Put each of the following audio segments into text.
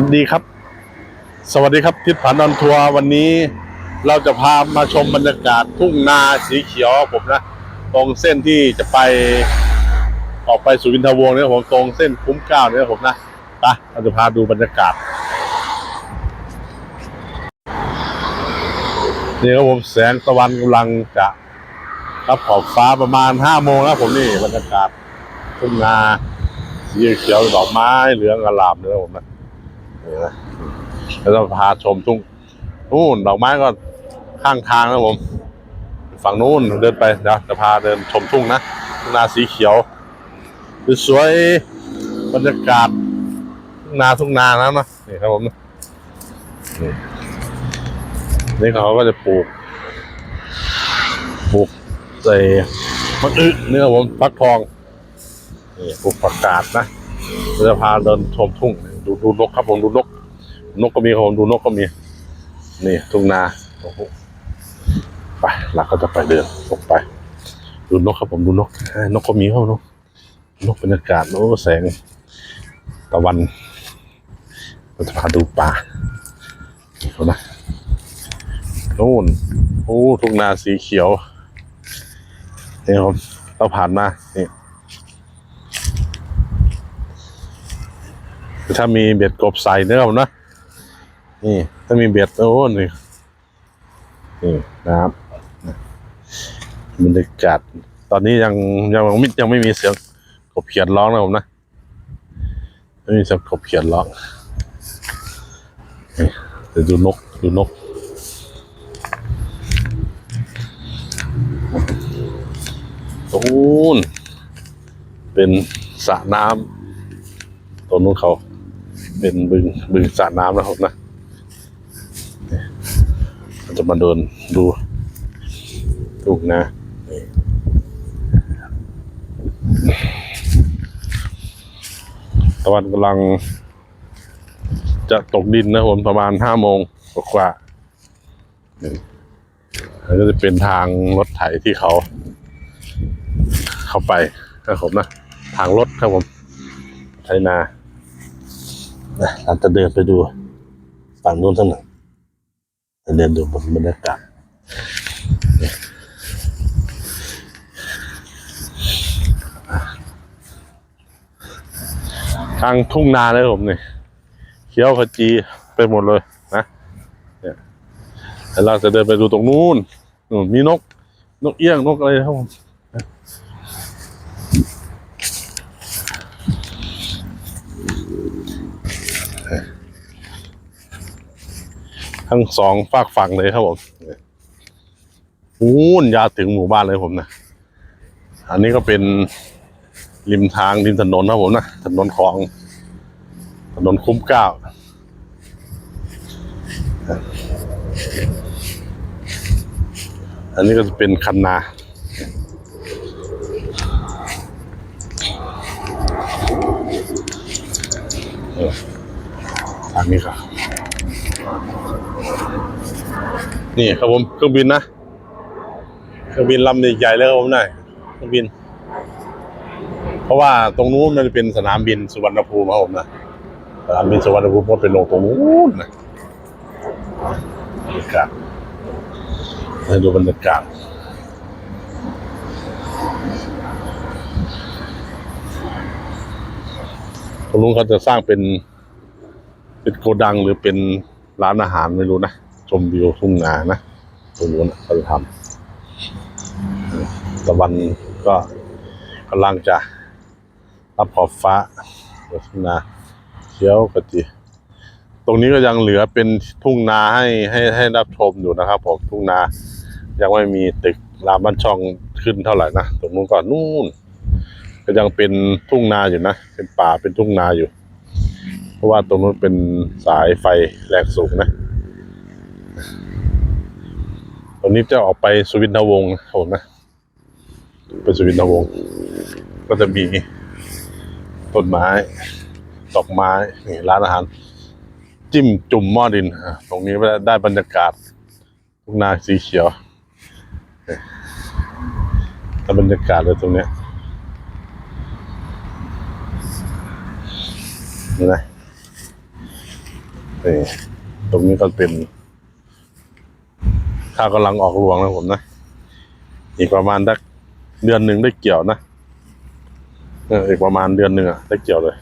สวัสดีครับ สวัสดีครับทิศผันออนทัวร์วันนี้เราจะพามาชมบรรยากาศทุ่งนาสีเขียวผมนะ ตรงเส้นที่จะไปออกไปสุวินทวงศ์เนี่ยผมตรงเส้นคุ้มเก้าเนี่ยผมนะไปเราจะพาดูบรรยากาศนี่ครับผมแสงตะวันกำลังจะรับขอบฟ้าประมาณห้าโมงแล้วผมนี่บรรยากาศทุ่งนาสีเขียวดอกไม้เหลืองอลามเนี่ยครับผมนะ นี่นะแล้วเราพาชมทุ่งนู่นดอกไม้ก็ข้างทางนะผม ฝั่งนู้นเดินไปเดี๋ยวจะพาเดินชมทุ่งนะทุ่งนาสีเขียวสวยบรรยากาศทุ่งนาทุ่งนานะนะนี่ครับผมนี่เขาก็จะปลูกปลูกใส่มะอึนี่ครับผมฟักทองนี่ปลูกผักกาดนะเราจะพาเดินชมทุ่ง ดูดูนกครับผมดูนก นกก็มีครับผมดูนกก็มี นี่ทุ่งนาโอ้โหไปเราก็จะไปเดินลงไป ดูนกครับผมดูนกนกก็มีครับนกนกบรรยากาศโอ้แสงตะวันเราจะพาดูป่าเขานะนู่นโอ้ทุ่งนาสีเขียวนี่ครับเราผ่านมานี่ ถ้ามีเบ็ดกบใส่เนื้อผมนะนี่ ถ้ามีเบ็ดโอ้นี่นี่นะครับบรรยากาศตอนนี้ยังยังมิดยังไม่มีเสียงกบเขียนร้องนะผมนะไม่มีเสียงกบเขียนร้องนี่เดี๋ยวดูนกดูนกโอ้โหเป็นสระน้ำตรงนู้นเขา เป็นบึงบึงสระน้ำนะครับนะเราจะมาเดินดูถูกนะตะวันกำลัง จะตกดินนะผมประมาณห้าโมงกว่าแล้วก็จะเป็นทางรถไถที่เขา เข้าไปนะครับผมนะ ทางรถครับผมไถนา นะเราจะเดินไปดูฝั่งนู้นสักหน่อยจะเดินดูบรรยากาศทางทุ่งนาเลยผมเนี่ยเขียวขจีไปหมดเลยนะเนี่ยแล้วเราจะเดินไปดูตรงนู้นนู่นมีนก นกเอี้ยงนกอะไรครับผม ทั้งสองฝากฝั่งเลยครับผมนู้นยาถึงหมู่บ้านเลยผมนะ อันนี้ก็เป็นริมทางริมถนนครับผมนะ ถนนของ ถนนคุ้มเกล้า อันนี้ก็จะเป็นคันนาออทางนี้ครับ นี่ครับผมเครื่องบินนะเครื่องบินลำใหญ่ๆเลยครับผมนายเครื่องบิน เพราะว่าตรงนู้นมันเป็นสนามบินสุวรรณภูมิครับผมนะสนามบินสุวรรณภูมิก็เป็นลงตรงนู้นนะบรรยากาศให้ดูบรรยากาศตรงนู้นเขาจะสร้างเป็น เป็นโกดังหรือเป็นร้านอาหารไม่รู้นะ ชมวิวทุ่งนานะตรงนู้นเขาจะทำตะวันก็กำลังจะรับขอบฟ้าทุ่งนาเขียวกะจิตรงนี้ก็ยังเหลือเป็นทุ่งนาให้ให้ให้รับชมอยู่นะครับผมทุ่งนา ยังไม่มีตึกรามบ้านช่องขึ้นเท่าไหร่นะตรงนู้นก่อนนู่นก็ยังเป็นทุ่งนาอยู่นะเป็นป่าเป็นทุ่งนาอยู่ เพราะว่าตรงนู้นเป็นสายไฟแรงสูงนะ ตรงนี้จะออกไปสวินทวงศ์นะครับผมนะไปสวินทวงศ์ก็จะมีต้นไม้ ดอกไม้นี่ร้านอาหาร จิ้มจุ่มหม้อดินตรงนี้ได้บรรยากาศทุ่งนาสีเขียวนี่ได้บรรยากาศเลยตรงเนี้ยนี่นะนี่ตรงนี้ก็เป็น ข้าวกำลังออกรวงนะผมนะ อีกประมาณสักเดือนหนึ่งได้เกี่ยวนะเอออีกประมาณเดือนหนึ่งอะได้เกี่ยวเลย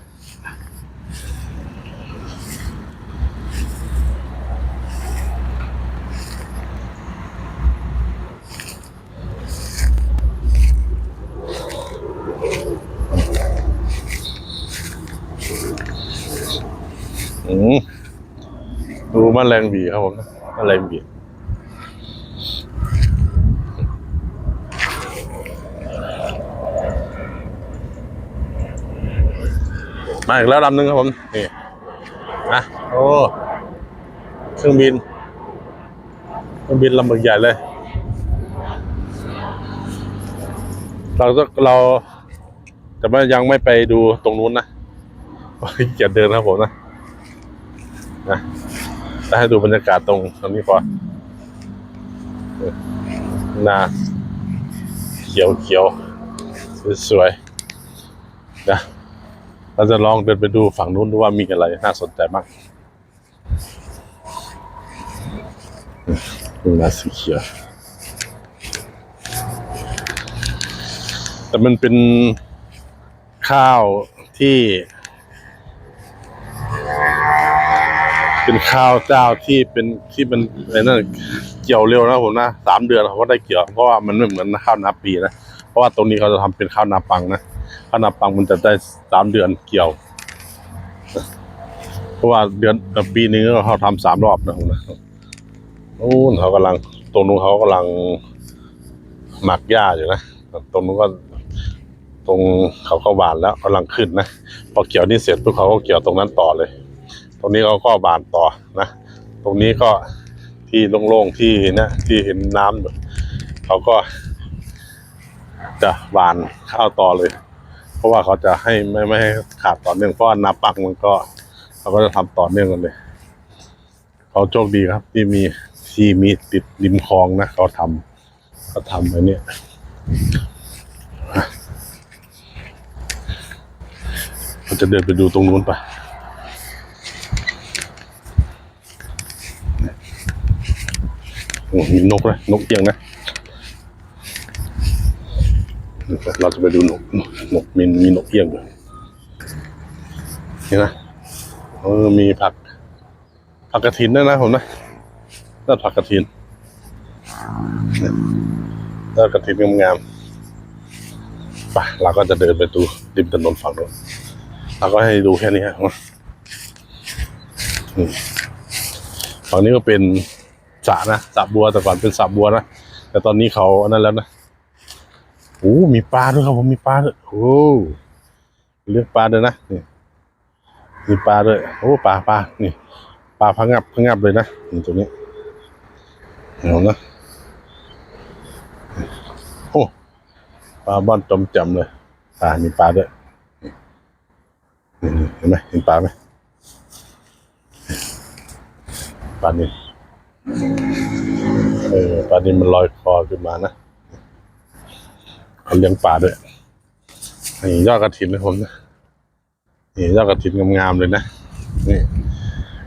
อืมดูแมลงบีครับผมนะแมลงบี มาอีกแล้วลำหนึ่งครับผมนี่นะโอ้เครื่องบินเครื่องบินลำบึกใหญ่เลย เราก็เราแต่ว่ายังไม่ไปดูตรงนู้นนะเกียจเดินครับผมนะนะให้ดูบรรยากาศตรงตรงนี้พอนาเขียวเขียวสวยๆนะ เราจะลองเดินไปดูฝั่งนู้นดูว่ามีอะไรน่าสนใจบ้างอืมนาสีเขียวแต่มันเป็นข้าวที่ เป็นข้าวเจ้าที่เป็นที่มันอะไรนั่นเกี่ยวเร็วนะผมนะสามเดือนเขาก็ได้เกี่ยวเพราะว่ามันไม่เหมือนข้าวนาปีนะ เพราะว่าตรงนี้เขาจะทำเป็นข้าวนาปังนะานาปังมันจะได้สามเดือนเกี่ยว เพราะว่าเดือนปีนึงเขาทำสามรอบนะผมนะนู้นเขากำลัง ตรงนู้นเขากำลังหมักหญ้าอยู่นะตรงนู้นก็ตรงเขาก็หวานแล้วกำลังขึ้นนะพอเกี่ยวนี่เสร็จปุ๊บเขาก็เกี่ยวตรงนั้นต่อเลย ตรงนี้เขาก็บานต่อนะตรงนี้ก็ที่โล่งๆที่นะที่เห็นน้ำเขาก็จะบานข้าวต่อเลย เพราะว่าเขาจะให้ไม่ไม่ให้ขาดต่อเนื่องเพราะว่านาปักมันก็เขาก็จะทำต่อเนื่องกันเลย เขาโชคดีครับ ที่มีที่มีติดริมคลองนะเขาทำเขาทำไอ้เนี่ยเราจะเดินไปดูตรงนู้นไปโอ้มีนกนะนกเอียงนะ เราจะไปดูนกนกมีมีนกเอี้ยงอยู่นี่นะเออมีผัก ผักกระถินด้วยนะผมนะนั่นผักกระถินนั่นกระถินงามๆไปเราก็จะเดินไปดูริมถนนฝั่งนู้นเราก็ให้ดูแค่นี้ฮะฝั่งนี้ก็เป็นสระนะสระบัวแต่ก่อนเป็นสระบัวนะแต่ตอนนี้เขาอันนั้นแล้วนะ โอ้มีปลาด้วยครับผมมีปลาด้วยโอ้เลือกปลาด้วยนะนี่มีปลาด้วยโอ้ปลาปลานี่ปลาพังงับพังงับเลยนะนี่ตรงนี้เห็นนะโอ้ปลาบ้อนจมจำเลยปลามีปลาด้วยนี่เห็นไหมเห็นปลาไหมปลานี่เออปลานินมันลอยคอขึ้นมานะ เลี้ยงปลาด้วยนี่ยอดกระถินนะผมนะนี่ยอดกระถินงามๆเลยนะนี่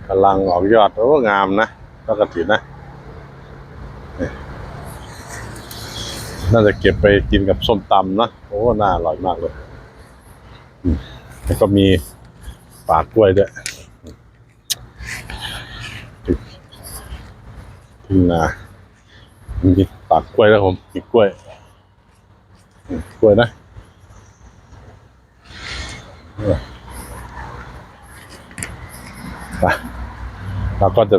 กำลังออกยอดโอ้งามนะยอดกระถินนะน่าจะเก็บไปกินกับส้มตำนะโอ้น่าอร่อยมากเลยแล้วก็มีปลากล้วยด้วยทุ่งนามีปากกล้วยแล้วผมมีกล้วย อืมกล้วยนะเออไปเราก็จะ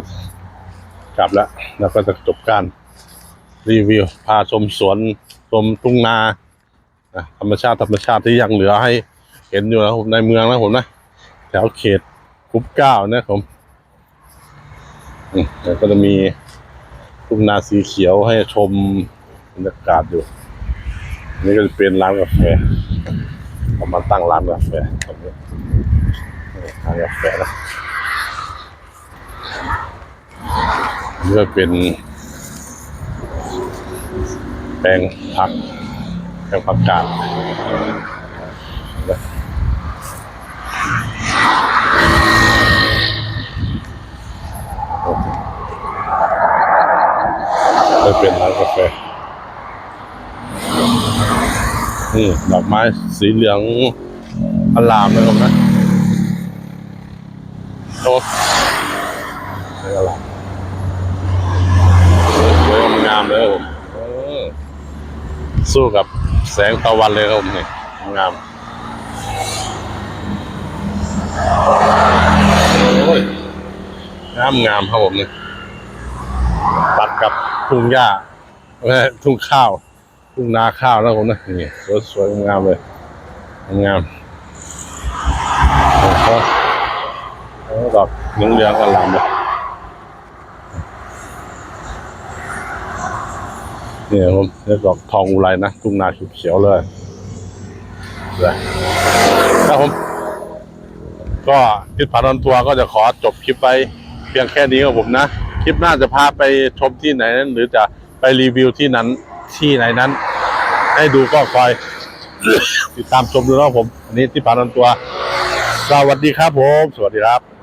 กลับแล้วเราก็จะจบการรีวิว พาชมสวน ชมทุ่งนานะธรรมชาติธรรมชาติที่ยังเหลือให้เห็นอยู่นะผมในเมืองนะผมนะแถวเขตกรุ๊ปเก้านะผมแล้วก็จะมีทุ่งนาสีเขียวให้ชมบรรยากาศอยู่ นี่ก็เป็นร้านกาแฟผมมาตั้งร้านกาแฟตรงนี้ร้านกาแฟนะนี่ก็เป็น แปลงผักแปลงผักกาดเป็นร้านกาแฟ นี่ดอกไม้สีเหลืองอลามนะครับนะโอ้เหลืองอลามสวยงามเลยครับผมสู้กับแสงตะวันเลยครับผมนี่งามโอ้ยงามงามครับผมนี่ตัดกับทุ่งหญ้าทุ่งข้าว ทุ่งนาข้าวนะผมนะนี่สวยสวยๆงามเลยงามโอ้โหโอ้ดอกเหลืองเหลืองๆอลามเลยนี่ผมเรียกดอกทองอุไรนะทุ่งนาเขียวๆเลยเลยครับผม ก็ทิศผานอนทัวร์ก็จะขอจบคลิปไปเพียงแค่นี้ครับผมนะ คลิปหน้าจะพาไปชมที่ไหนนั้นหรือจะไปรีวิวที่นั้น ที่ไหนนั้น ให้ดูก็คอย ติดตามชมดูนะครับผม อันนี้ที่ผ่านตัว สวัสดีครับผม สวัสดีครับ